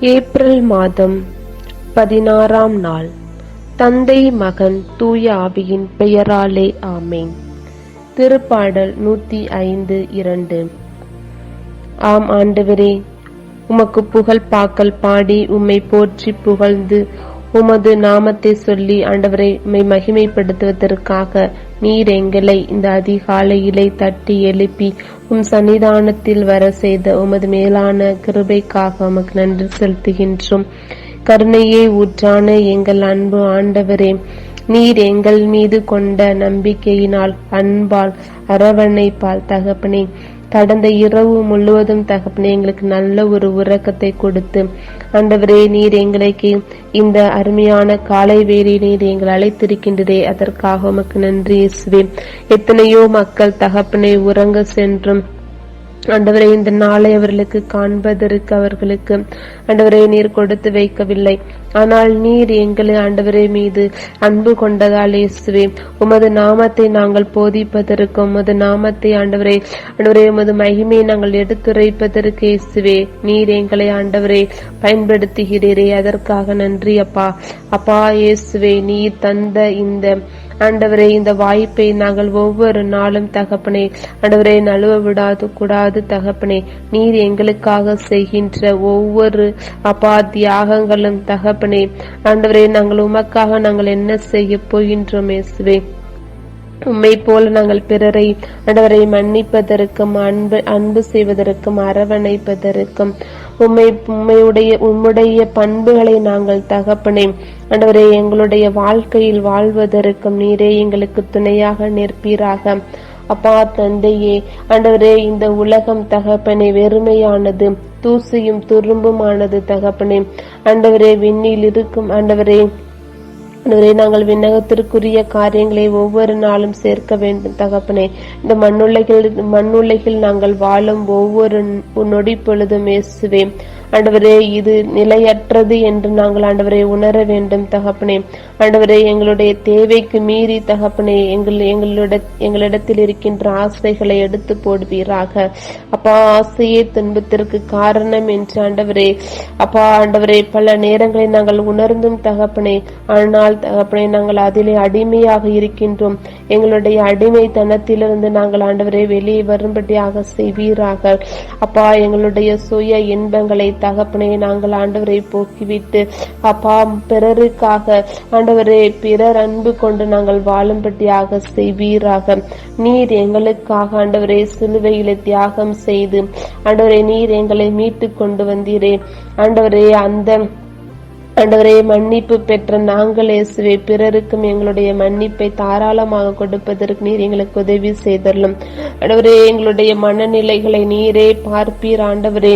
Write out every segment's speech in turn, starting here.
April மாதம் பதினாறாம் நாள். தந்தை மகன் தூய ஆவியின் பெயராலே ஆமேன். திருப்பாடல் நூத்தி ஐந்து இரண்டு. ஆம் ஆண்டவரே உமக்கு புகழ் பாக்கல் பாடி உம்மை போற்றி புகழ்ந்து உமது நாமத்தை சொல்லி ஆண்டவரை உம்மை மகிமைப்படுத்துவதற்காக நீர் எங்களை இந்த அதிகாலையிலே தட்டி எழுப்பி உம் சன்னிதானத்தில் வர செய்த உமது மேலான கிருபைக்காக உமக்கு நன்றி செலுத்துகின்றோம். கருணையை ஊற்றான எங்கள் அன்பு ஆண்டவரே நீர் எங்கள் மீது கொண்ட நம்பிக்கையினால் அன்பால் அரவணைப்பால் தகப்பனே கடந்த இரவு முழுவதும் தகப்பனே எங்களுக்கு நல்ல ஒரு உறக்கத்தை கொடுத்து ஆண்டவரே நீர் எங்களுக்கு இந்த அருமையான காலை வேலை நீர் எங்களை அழைத்திருக்கின்றதே. அதற்காக உமக்கு நன்றி இயேசுவே. எத்தனையோ மக்கள் தகப்பனை உறங்க சென்றும் ஆண்டவரை இந்த நாளை அவர்களுக்கு காண்பதற்கு அவர்களுக்கு ஆண்டவரை நீர் கொடுத்து வைக்கவில்லை. ஆனால் நீர் எங்களை ஆண்டவரே மீது அன்பு கொண்டதால் இயேசுவே உமது நாமத்தை நாங்கள் போதிப்பதற்கு உமது நாமத்தை ஆண்டவரே ஆண்டவரே உமது மகிமையை நாங்கள் எடுத்துரைப்பதற்கு இயேசுவே நீர் எங்களை ஆண்டவரே பயன்படுத்துகிறீரே. அதற்காக நன்றி அப்பா. அப்பா இயேசுவே நீர் தந்த இந்த ஆண்டவரே இந்த வாய்ப்பை நாங்கள் ஒவ்வொரு நாளும் தகப்பனே ஆண்டவரே நழுவ விடாது கூடாது தகப்பனே. நீர் எங்களுக்காக செய்கின்ற ஒவ்வொரு அப்பா தியாகங்களும் தகப்பனே. ஆண்டவரே நாங்கள் உமக்காக நாங்கள் என்ன செய்ய போகின்றோம் இயேசுவே? உம்மை போல நாங்கள் பிறரை ஆண்டவரை மன்னிப்பதற்கும் அன்பு அன்பு செய்வதற்கும் அரவணைப்பதற்கும் உம்மை உம்மையுடைய உம்முடைய பண்புகளை நாங்கள் தகப்பனே ஆண்டவரே எங்களுடைய வாழ்க்கையில் வாழ்வதற்கும் நீரே எங்களுக்கு துணையாக நிற்பீராக. அப்பா தந்தையே ஆண்டவரே இந்த உலகம் தகப்பனே வெறுமையானது தூசியும் துரும்புமானது தகப்பனே. ஆண்டவரே விண்ணில் இருக்கும் ஆண்டவரே ஆண்டவரே நாங்கள் விண்ணகத்திற்குரிய காரியங்களை ஒவ்வொரு நாளும் சேர்க்க வேண்டும் தகப்பனே. இந்த மண்ணுலகில் மண்ணுலகில் நாங்கள் வாழும் ஒவ்வொரு நொடி பொழுதும் இயேசுவேன் ஆண்டவரே இது நிலையற்றது என்று நாங்கள் ஆண்டவரை உணர வேண்டும் தகப்பனே. ஆண்டவரே எங்களுடைய தேவைக்கு மீறி தகப்பனே எங்கள் எங்களோட எங்களிடத்தில் இருக்கின்ற ஆசைகளை எடுத்து போடுவீராக. அப்பா ஆசையே துன்பத்திற்கு காரணம் என்று ஆண்டவரே. அப்பா ஆண்டவரே பல நேரங்களில் நாங்கள் உணர்ந்தும் தகப்பனே. ஆனால் தகப்பனே நாங்கள் அதிலே அடிமையாக இருக்கின்றோம். எங்களுடைய அடிமைத்தனத்திலிருந்து நாங்கள் ஆண்டவரை வெளியே வரும்படியாக செய்வீராக. அப்பா எங்களுடைய சுய இன்பங்களை தகப்பனே நாங்கள் ஆண்டவரை போக்கிவிட்டு அப்பா பிறருக்காக ஆண்டவரே பிறர் அன்பு கொண்டு நாங்கள் வாழும்படியாக செய்வீராக. நீர் எங்களுக்காக ஆண்டவரை சிலுவையில தியாகம் செய்து ஆண்டவரை நீர் எங்களை மீட்டு கொண்டு வந்தீரே. ஆண்டவரே அந்த ஆண்டவரே மன்னிப்பு பெற்ற நாங்கள் இயேசுவே பிறருக்கும் எங்களுடைய மன்னிப்பை தாராளமாக கொடுப்பதற்கு நீர் எங்களுக்கு உதவி செய்தரலும் ஆண்டவரே எங்களுடைய மனநிலைகளை நீரே பார்ப்பீர் ஆண்டவரே.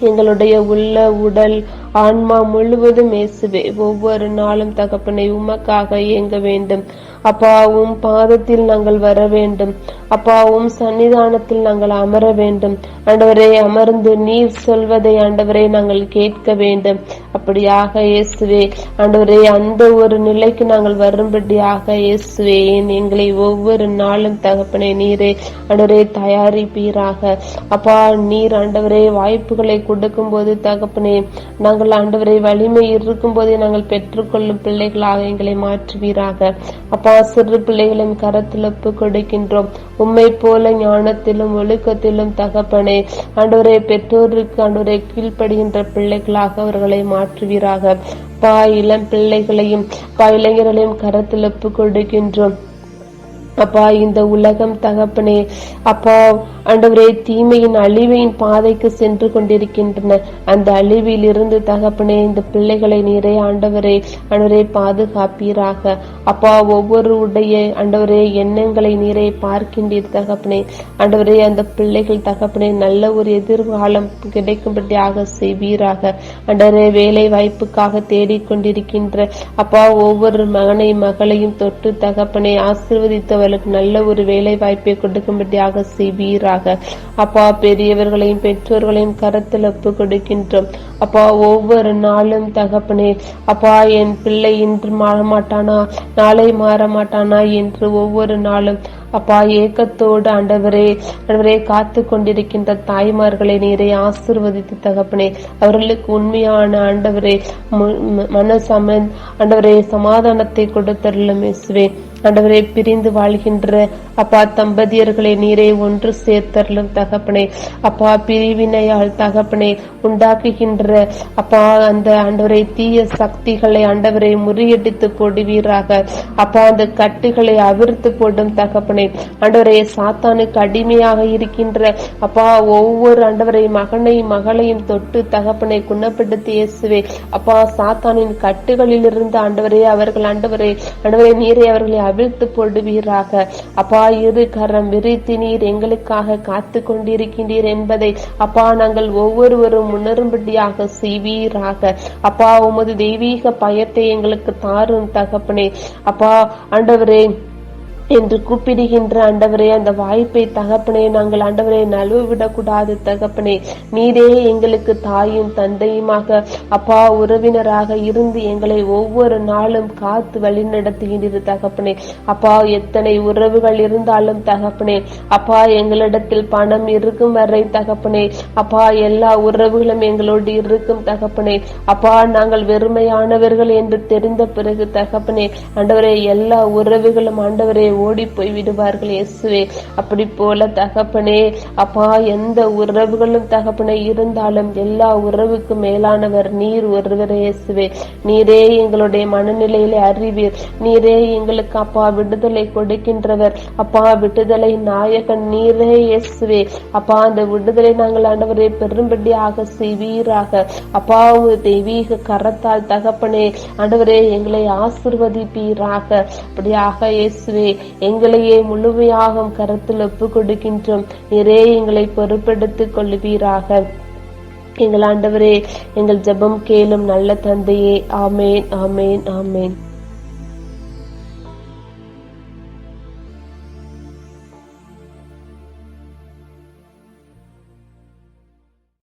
எங்களுடைய உள்ள உடல் ஆன்மா முழுவதும் இயேசுவே ஒவ்வொரு நாளும் தகப்பனை உமக்காக இயங்க வேண்டும். அப்பாவும் பாதத்தில் நாங்கள் வர வேண்டும். அப்பாவும் சன்னிதானத்தில் நாங்கள் அமர வேண்டும். ஆண்டவரே அமர்ந்து நீர் சொல்வதை ஆண்டவரே நாங்கள் கேட்க வேண்டும். அப்படியாக இயேசுவே ஆண்டவரே அந்த ஒரு நிலைக்கு நாங்கள் வரும்படியாக இயேசுவே எங்களை ஒவ்வொரு நாளும் தகப்பனை நீரே ஆண்டவரே தயாரிப்பீராக. அப்பா நீர் ஆண்டவரே வாய்ப்புகளை கொடுக்கும் போது தகப்பனே நாங்கள் நாங்கள் ஆண்டவரை வலிமை இருக்கும் போதே நாங்கள் பெற்றுக்கொள்ளும் பிள்ளைகளாக எங்களை மாற்றுவீராக. அப்பா சிறு பிள்ளைகளின் கரத்தில் ஒப்பு கொடுக்கின்றோம். உம்மை போல ஞானத்திலும் ஒழுக்கத்திலும் தகப்பனே ஆண்டவரை பெற்றோருக்கு ஆண்டவரை கீழ்ப்படுகின்ற பிள்ளைகளாக அவர்களை மாற்றுவீராக. பா இளம் பிள்ளைகளையும் பா இளைஞர்களையும் கரத்தில் ஒப்பு கொடுக்கின்றோம். அப்பா இந்த உலகம் தகப்பனே அப்பா ஆண்டவரே தீமையின் அழிவையின் பாதைக்கு சென்று கொண்டிருக்கின்றன. அந்த அழிவில் இருந்து தகப்பனே இந்த பிள்ளைகளை நீரே ஆண்டவரே ஆண்டவரே பாதுகாப்பீராக. அப்பா ஒவ்வொரு உடைய ஆண்டவரே எண்ணங்களை நீரே பார்க்கின்றீர் தகப்பனே. ஆண்டவரே அந்த பிள்ளைகள் தகப்பனே நல்ல ஒரு எதிர்காலம் கிடைக்கும்படியாக செய்வீராக. ஆண்டவரே வேலை வாய்ப்புக்காக தேடிக்கொண்டிருக்கின்ற அப்பா ஒவ்வொரு மகனை மகளையும் தொட்டு தகப்பனே ஆசிர்வதித்தவர் அவர்களுக்கு நல்ல ஒரு வேலை வாய்ப்பை கொடுக்கும்படியாக செய்வீராக. அப்பா பெரியவர்களையும் பெற்றோர்களையும் கரத்தில் ஒப்பு கொடுக்கின்றோம். அப்பா ஒவ்வொரு நாளும் தகப்பனே அப்பா என் பிள்ளை இன்று மாற மாட்டானா நாளை மாற மாட்டானா என்று ஒவ்வொரு நாளும். அப்பா ஏக்கத்தோடு ஆண்டவரே ஆண்டவரே காத்து கொண்டிருக்கின்ற தாய்மார்களை நீரை ஆசிர்வதித்து தகப்பனே. அவர்களுக்கு உண்மையான ஆண்டவரே மன சம ஆண்டவரே சமாதானத்தை கொடுத்தருளும் இயேசுவே. ஆண்டவரே பிரிந்து வாழ்கின்ற அப்பா தம்பதியர்களை நீரே ஒன்று சேர்த்தரலும் தகப்பனே. அப்பா பிரிவினையால் தகப்பனே உண்டாக்குகின்ற அப்பா அந்த ஆண்டவரை தீய சக்திகளை ஆண்டவரை முறியடித்து போடுவீராக அப்பா அந்த கட்டுகளை அவிர்த்து போடும் தகப்பனே. ஆண்டவரே சாத்தானுக்கு அடிமையாக இருக்கின்ற அப்பா ஒவ்வொரு ஆண்டவரை மகனை மகளையும் தொட்டு தகப்பனை குணப்படுத்தி இயேசுவே. அப்பா சாத்தானின் கட்டுகளிலிருந்து ஆண்டவரே அவர்கள் ஆண்டவரே ஆண்டவரே நீரை அவர்களை கவிழ்த்து போடுவீராக. அப்பா இரு கரம் விரித்து நீர் எங்களுக்காக காத்து கொண்டிருக்கின்றீர் என்பதை அப்பா நாங்கள் ஒவ்வொருவரும் உணரும்படியாக செய்வீராக. அப்பா உமது தெய்வீக பயத்தை எங்களுக்கு தாரும் தகப்பனே. அப்பா ஆண்டவரே என்று கூப்பிடுகின்ற ஆண்டவரே அந்த வாய்ப்பை தகப்பனே நாங்கள் ஆண்டவரே நழுவ விடக்கூடாது தகப்பனே. நீரே எங்களுக்கு தாயும் தந்தையுமாக. அப்பா உறவினராக இருந்து எங்களை ஒவ்வொரு நாளும் காத்து வழி நடத்துகின்றது தகப்பனே. அப்பா எத்தனை உறவுகள் இருந்தாலும் தகப்பனே. அப்பா எங்களிடத்தில் பணம் இருக்கும் வரை தகப்பனே. அப்பா எல்லா உறவுகளும் எங்களோடு இருக்கும் தகப்பனே. அப்பா நாங்கள் வெறுமையானவர்கள் என்று தெரிந்த பிறகு தகப்பனே. ஆண்டவரே எல்லா உறவுகளும் ஆண்டவரே ஓடி போய் விடுவார்கள் இயேசுவே. அப்படி போல தகப்பனே அப்பா எந்த உறவுகளும் தகப்பனே இருந்தாலும் எல்லா உறவுக்கும் மேலானவர் நீர் ஒருவர் இயேசுவே. நீரே எங்களுடைய மனநிலையிலே அறிவீர். நீரே எங்களுக்கு அப்பா விடுதலை கொடுக்கின்றவர். அப்பா விடுதலை நாயகன் நீரே இயேசுவே. அப்பா அந்த விடுதலை நாங்கள் ஆண்டவரை பெரும்படியாக செய்வீராக. அப்பா தெய்வீக கரத்தால் தகப்பனே ஆண்டவரே எங்களை ஆசிர்வதிப்பீராக. அப்படியாக இயேசுவே. எங்களையே முழுமையாக கருத்தில் ஒப்பு கொடுக்கின்றோம். நிறைய எங்களை பொறுப்பெடுத்துக் கொள்வீராக. எங்கள் ஆண்டவரே எங்கள் ஜெபம் கேளும் நல்ல தந்தையே. ஆமேன் ஆமேன் ஆமேன்.